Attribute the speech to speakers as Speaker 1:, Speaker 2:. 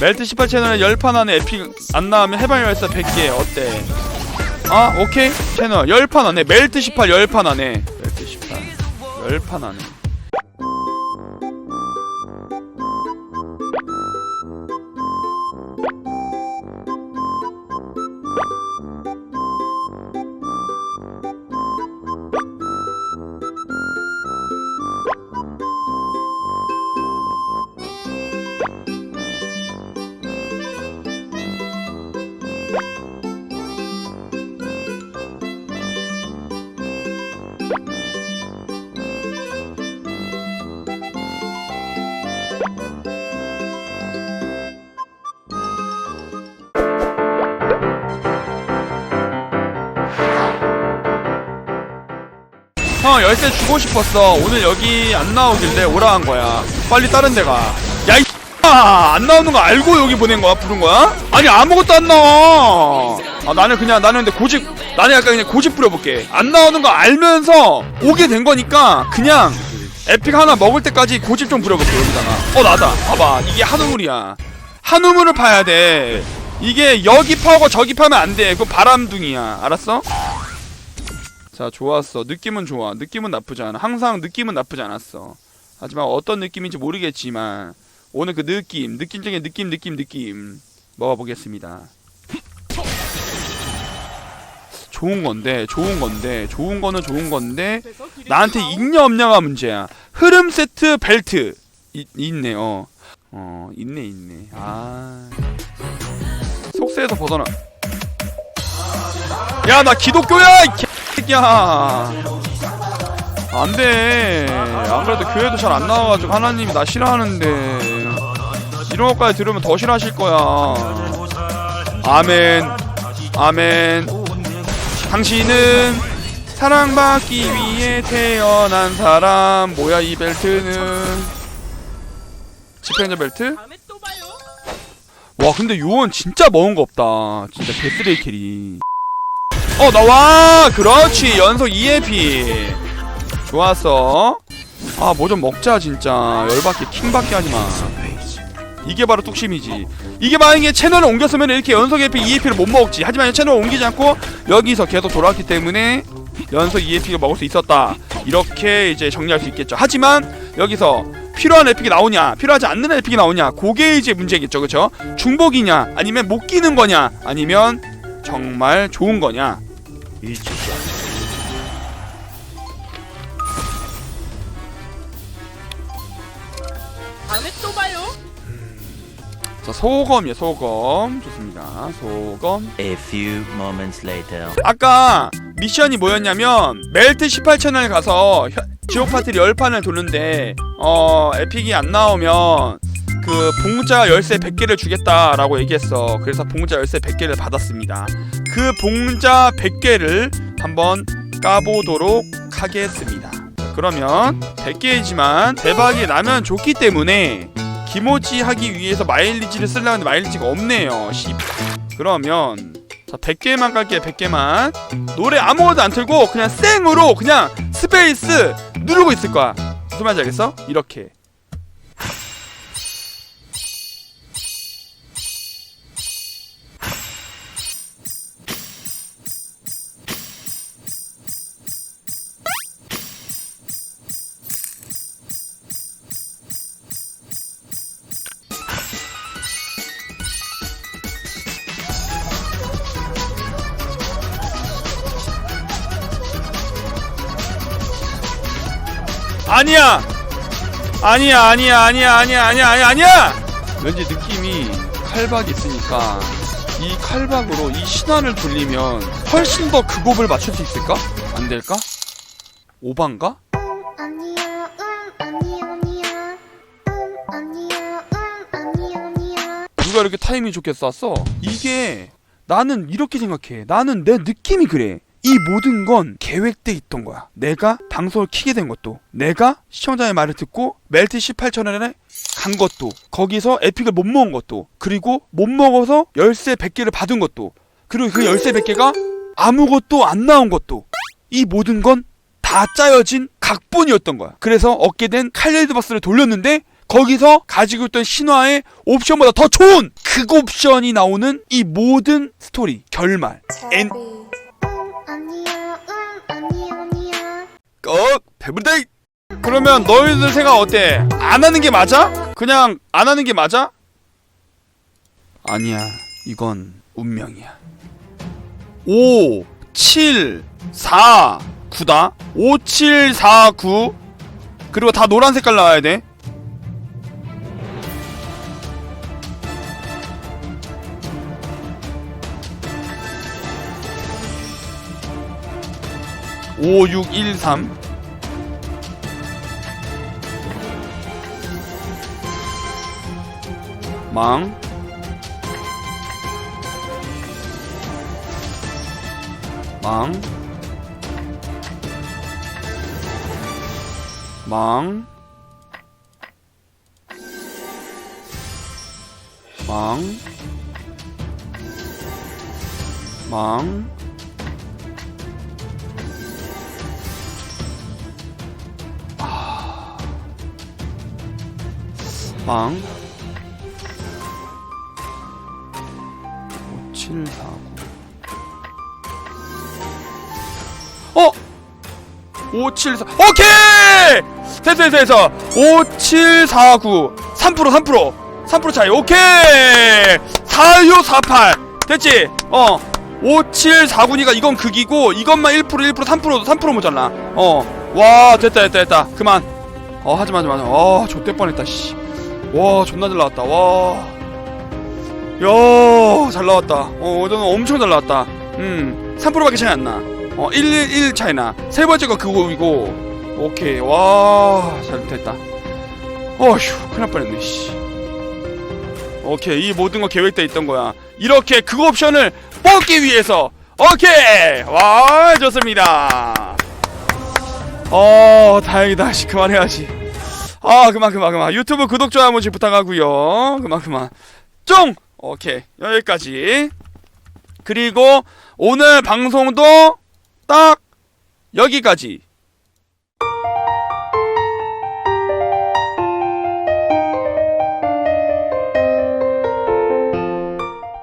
Speaker 1: 멜트 18 채널에 10판 안에 에픽 안 나오면 해방 열쇠 100개 어때? 아 오케이. 채널 10판 안에 멜트 18 10판 안에. 멜트 18 10판 안에 형 열쇠 주고 싶었어 오늘 여기 안 나오길래 오라 한 거야 빨리 다른 데 가. 야, 이 안 나오는 거 알고 여기 보낸 거야? 부른 거야? 아니 아무것도 안 나와. 아 나는 그냥 나는 근데 고집 나는 약간 그냥 고집 부려볼게. 안 나오는 거 알면서 오게 된 거니까 그냥 에픽 하나 먹을 때까지 고집 좀 부려볼게 여기다가. 어 나다. 봐봐 이게 한우물이야. 한우물을 파야 돼. 이게 여기 파고 저기 파면 안 돼. 그거 바람둥이야. 알았어? 자 좋았어. 느낌은 좋아. 느낌은 나쁘지 않아. 항상 느낌은 나쁘지 않았어. 하지만 어떤 느낌인지 모르겠지만 오늘 그 느낌 느낌적인 느낌 느낌 느낌 먹어보겠습니다. 좋은 건데 좋은 건데 좋은 거는 좋은 건데 나한테 있냐 없냐가 문제야. 흐름 세트 벨트. 이, 있네 어. 어 있네 있네. 아. 속세에서 벗어나. 야 나 기독교야 이 새끼야. 안돼. 안 그래도 교회도 잘 안 나와가지고 하나님이 나 싫어하는데. 이런 것까지 들으면 더 싫어하실 거야. 아멘. 아멘. 당신은 사랑받기 위해 태어난 사람. 뭐야 이 벨트는? 집행자 벨트? 와 근데 요원 진짜 먹은 거 없다. 진짜 개쓰레기 캐리 어 나와! 그렇지 연속 2에피. 좋았어. 아 뭐 좀 먹자 진짜. 열받게 킹받게 하지마. 이게 바로 뚝심이지. 이게 만약에 채널을 옮겼으면 이렇게 연속 에피 2에피를 못 먹지. 하지만 채널을 옮기지 않고 여기서 계속 돌아왔기 때문에 연속 2에피가 먹을 수 있었다. 이렇게 이제 정리할 수 있겠죠. 하지만 여기서 필요한 에픽이 나오냐 필요하지 않는 에픽이 나오냐 그게 이제 문제겠죠. 그쵸? 중복이냐 아니면 못 끼는 거냐 아니면 정말 좋은 거냐
Speaker 2: 다음에 또 봐요.
Speaker 1: 자 소검이에요 소검 좋습니다 소검
Speaker 3: A few moments later.
Speaker 1: 아까 미션이 뭐였냐면 멜트 18채널 가서 혀- 지옥 파티를 10판을 도는데 어 에픽이 안 나오면 그 봉자 열쇠 100개를 주겠다라고 얘기했어. 그래서 봉자 열쇠 100개를 받았습니다. 그 봉자 100개를 한번 까보도록 하겠습니다. 자, 그러면 100개이지만 대박이 나면 좋기 때문에 기모치 하기 위해서 마일리지를 쓰려는데 마일리지가 없네요. 씨. 그러면 자 100개만 깔게요 100개만. 노래 아무것도 안 틀고 그냥 생으로 그냥 스페이스 누르고 있을 거야. 무슨 말인지 알겠어? 이렇게 아니야! 아니야, 아니야, 아니야, 아니야, 아니야, 아니야, 아니야! 왠지 느낌이 칼박이 있으니까 이 칼박으로 이 신화를 돌리면 훨씬 더 그 곱을 맞출 수 있을까? 안 될까? 오반가? 누가 이렇게 타이밍 좋게 쐈어? 이게 나는 이렇게 생각해. 나는 내 느낌이 그래. 이 모든 건 계획돼 있던 거야. 내가 방송을 키게 된 것도, 내가 시청자의 말을 듣고 멜트 18천원에 간 것도, 거기서 에픽을 못 먹은 것도, 그리고 못 먹어서 열쇠 100개를 받은 것도, 그리고 그 열쇠 100개가 아무것도 안 나온 것도, 이 모든 건 다 짜여진 각본이었던 거야. 그래서 얻게 된 칼레드 버스를 돌렸는데 거기서 가지고 있던 신화의 옵션보다 더 좋은 극 옵션이 나오는 이 모든 스토리 결말 엔 꺽 배불데이 그러면 너희들 생각 어때? 안 하는 게 맞아? 그냥 안 하는 게 맞아? 아니야 이건 운명이야 5 7 4 9다 5 7 4 9 그리고 다 노란 색깔 나와야 돼 5 6 1 3 망. 망. 망. 망. 망. 빵 5, 7, 4, 9 어! 5, 7, 4 오케이! 됐어 됐어 됐어 5, 7, 4, 9 3% 3% 3% 차이. 오케이! 4, 6, 4, 8 됐지? 어. 5, 7, 4, 9니까 이건 극이고 이것만 1% 1% 3% 3% 모자라. 어와 됐다 됐다 됐다. 그만. 어 하지마 하지마 하지마. 어 좆대 뻔했다 씨. 와, 존나 잘 나왔다. 와. 야, 잘 나왔다. 어, 저는 엄청 잘 나왔다. 음, 3%밖에 차이 안 나. 어, 1, 1, 1 차이 나. 세 번째 거 그거이고. 오케이. 와, 잘 됐다. 어휴, 큰일 날 뻔했네, 씨. 오케이. 이 모든 거 계획돼 있던 거야. 이렇게 그 옵션을 뽑기 위해서. 오케이. 와, 좋습니다. 어, 다행이다. 씨, 그만해야지. 아, 그만, 그만, 그만. 유튜브 구독, 좋아요 한 번씩 부탁하고요 그만, 그만. 쫑! 오케이 여기까지 그리고 오늘 방송도 딱 여기까지